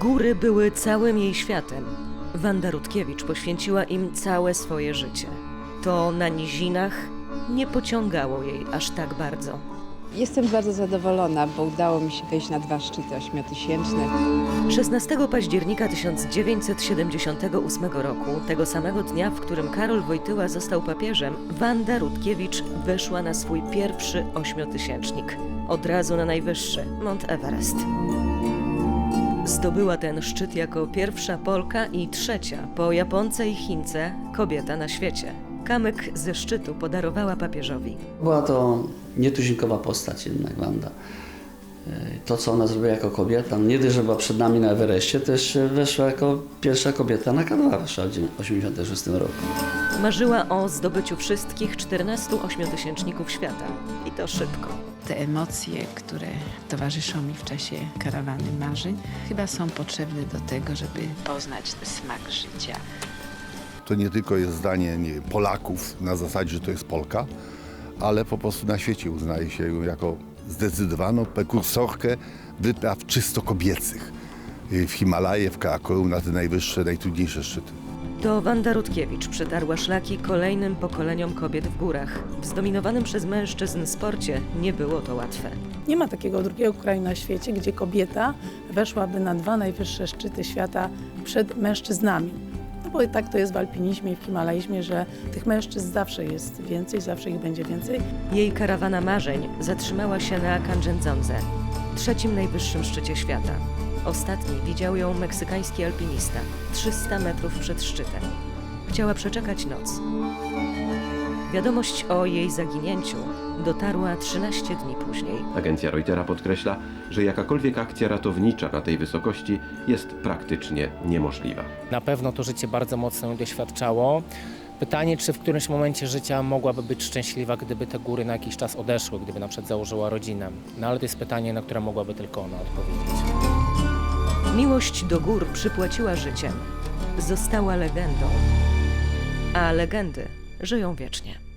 Góry były całym jej światem. Wanda Rutkiewicz poświęciła im całe swoje życie. To na nizinach nie pociągało jej aż tak bardzo. Jestem bardzo zadowolona, bo udało mi się wejść na dwa szczyty ośmiotysięczne. 16 października 1978 roku, tego samego dnia, w którym Karol Wojtyła został papieżem, Wanda Rutkiewicz wyszła na swój pierwszy ośmiotysięcznik. Od razu na najwyższy, Mount Everest. Zdobyła ten szczyt jako pierwsza Polka i trzecia po Japonce i Chince kobieta na świecie. Kamyk ze szczytu podarowała papieżowi. Była to nietuzinkowa postać jednak Wanda. E, To, co ona zrobiła jako kobieta, nie dość, że była przed nami na Everestie, też weszła jako pierwsza kobieta na K2, weszła w 1986 roku. Marzyła o zdobyciu wszystkich 14 ośmiotysięczników świata. I to szybko. Te emocje, które towarzyszą mi w czasie karawany marzeń, chyba są potrzebne do tego, żeby poznać smak życia. To nie tylko jest zdanie nie, wiem, Polaków na zasadzie, że to jest Polka, ale po prostu na świecie uznaje się ją jako zdecydowaną prekursorkę wypraw czysto kobiecych. Y, W Himalaje, w Karakorum, na te najwyższe, najtrudniejsze szczyty. To Wanda Rutkiewicz przetarła szlaki kolejnym pokoleniom kobiet w górach. W zdominowanym przez mężczyzn sporcie nie było to łatwe. Nie ma takiego drugiego kraju na świecie, gdzie kobieta weszłaby na dwa najwyższe szczyty świata przed mężczyznami. No bo tak to jest w alpinizmie i w himalaizmie, że tych mężczyzn zawsze jest więcej, zawsze ich będzie więcej. Jej karawana marzeń zatrzymała się na Kanchenjunga, trzecim najwyższym szczycie świata. Ostatni widział ją meksykański alpinista, 300 metrów przed szczytem. Chciała przeczekać noc. Wiadomość o jej zaginięciu dotarła 13 dni później. Agencja Reutera podkreśla, że jakakolwiek akcja ratownicza na tej wysokości jest praktycznie niemożliwa. Na pewno to życie bardzo mocno ją doświadczało. Pytanie, czy w którymś momencie życia mogłaby być szczęśliwa, gdyby te góry na jakiś czas odeszły, gdyby na przykład założyła rodzinę. No ale to jest pytanie, na które mogłaby tylko ona odpowiedzieć. Miłość do gór przypłaciła życiem. Została legendą. A legendy żyją wiecznie.